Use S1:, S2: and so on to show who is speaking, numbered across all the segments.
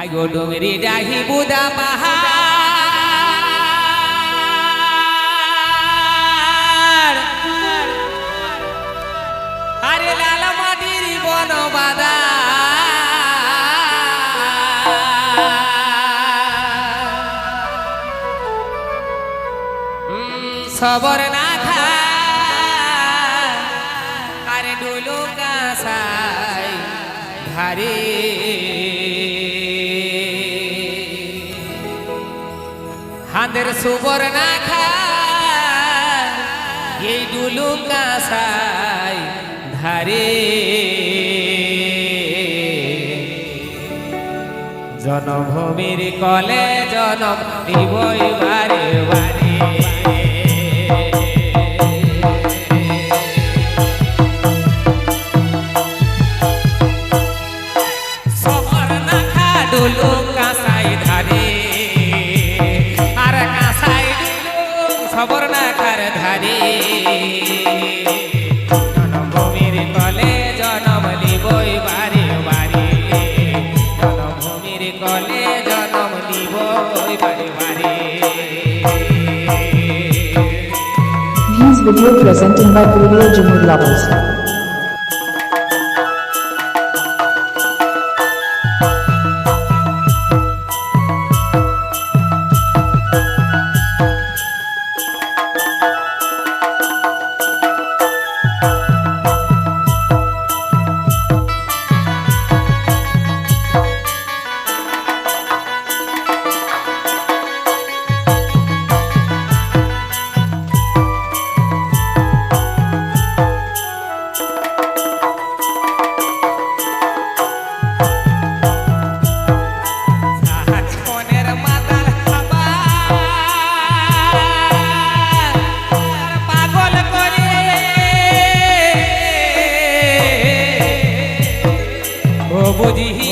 S1: I go Dumri ডাহি Buda পাহাড়। আরে লাল মাটির বন বাদা সবর না খা। আরে ডুলু কাঁসাই ঘরে আমাদের সুবর্ণা খায় এই ডুলু ধারে। জনভূমির কলে জনম দিবই বারে বারে। সফর না
S2: video presented by Polio Jimur Lovers.
S1: বুঝি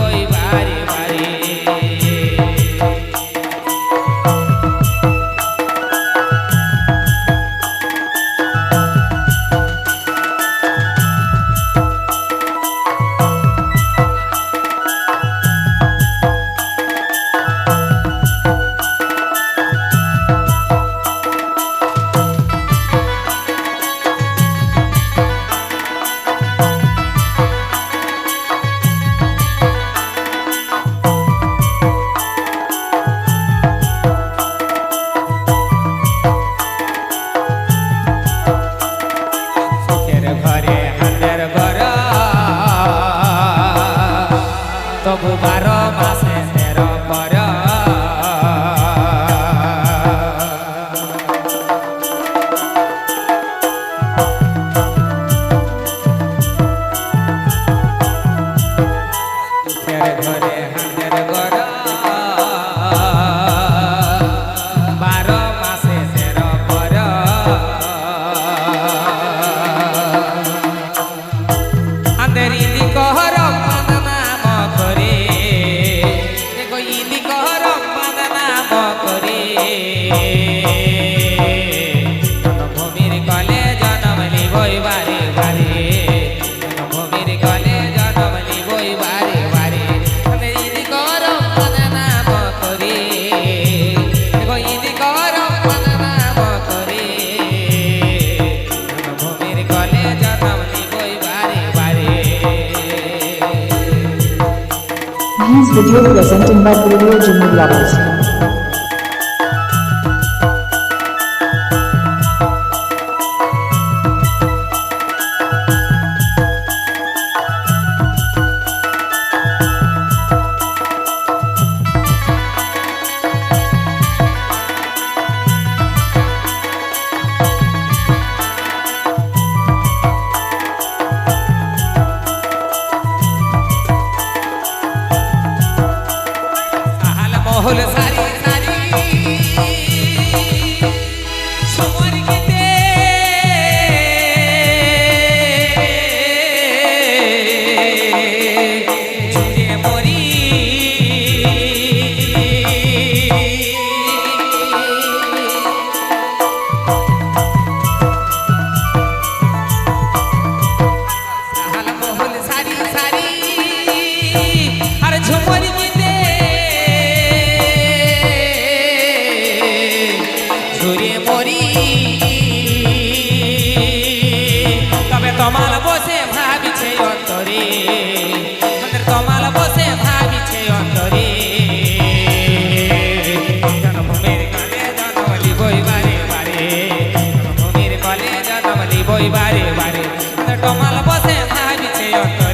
S1: i'm going to go Sobubaro
S2: This video present in by Privilege Immobiliaries. Buenos
S1: বাসে না অন্তর।